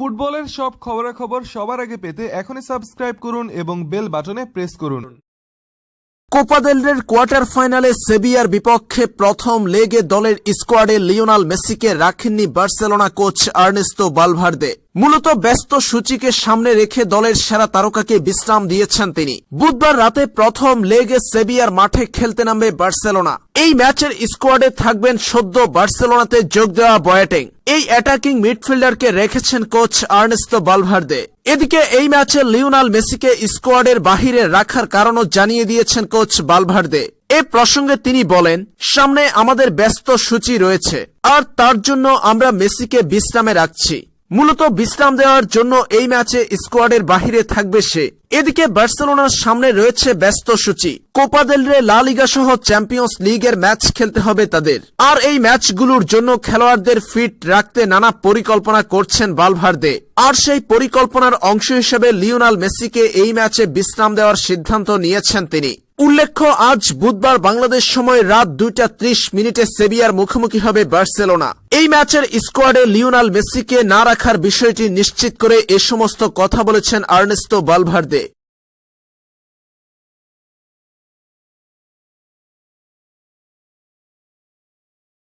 ফুটবলের সব খবরাখবর সবার আগে পেতে এখনই সাবস্ক্রাইব করুন এবং বেল বাটনে প্রেস করুন। কোপা দেল কোয়ার্টার ফাইনালে সেভিয়ার বিপক্ষে প্রথম লেগে দলের স্কোয়াডে লিওনাল মেসিকে রাখেননি বার্সেলোনা কোচ আর্নেস্তো বালভার্দে। মূলত ব্যস্ত সূচিকে সামনে রেখে দলের সেরা তারকাকে বিশ্রাম দিয়েছেন তিনি। বুধবার রাতে প্রথম লেগে সেভিয়ার মাঠে খেলতে নামবে বার্সেলোনা। এই ম্যাচের স্কোয়াডে থাকবেন সদ্য বার্সেলোনাতে যোগ দেওয়া বয়াটেং। এই অ্যাটাকিং মিডফিল্ডারকে রেখেছেন কোচ আর্নেস্তো বালভার্দে। এদিকে এই ম্যাচে লিওনাল মেসিকে স্কোয়াডের বাহিরে রাখার কারণও জানিয়ে দিয়েছেন কোচ বালভার্দে। এ প্রসঙ্গে তিনি বলেন, সামনে আমাদের ব্যস্ত সূচি রয়েছে, আর তার জন্য আমরা মেসিকে বিশ্রামে রাখছি। মূলত বিশ্রাম দেওয়ার জন্য এই ম্যাচে স্কোয়াডের বাহিরে থাকবে সে। এদিকে বার্সেলোনার সামনে রয়েছে ব্যস্ত সূচি। কোপা দেল রে লা লিগা সহ চ্যাম্পিয়ন্স লিগের ম্যাচ খেলতে হবে তাদের। আর এই ম্যাচগুলোর জন্য খেলোয়াড়দের ফিট রাখতে নানা পরিকল্পনা করছেন বালভার্দে। আর সেই পরিকল্পনার অংশ হিসেবে লিওনাল মেসিকে এই ম্যাচে বিশ্রাম দেওয়ার সিদ্ধান্ত নিয়েছেন তিনি। উল্লেখ্য, আজ বুধবার বাংলাদেশ সময় রাত দুইটা ত্রিশ মিনিটে সেবিয়ার মুখোমুখি হবে বার্সেলোনা। ম্যাচের স্কোয়াডে লিওনাল মেসিকে না রাখার বিষয়টি নিশ্চিত করে এ সমস্ত কথা বলেছেন আর্নেস্তো বালভার্দে।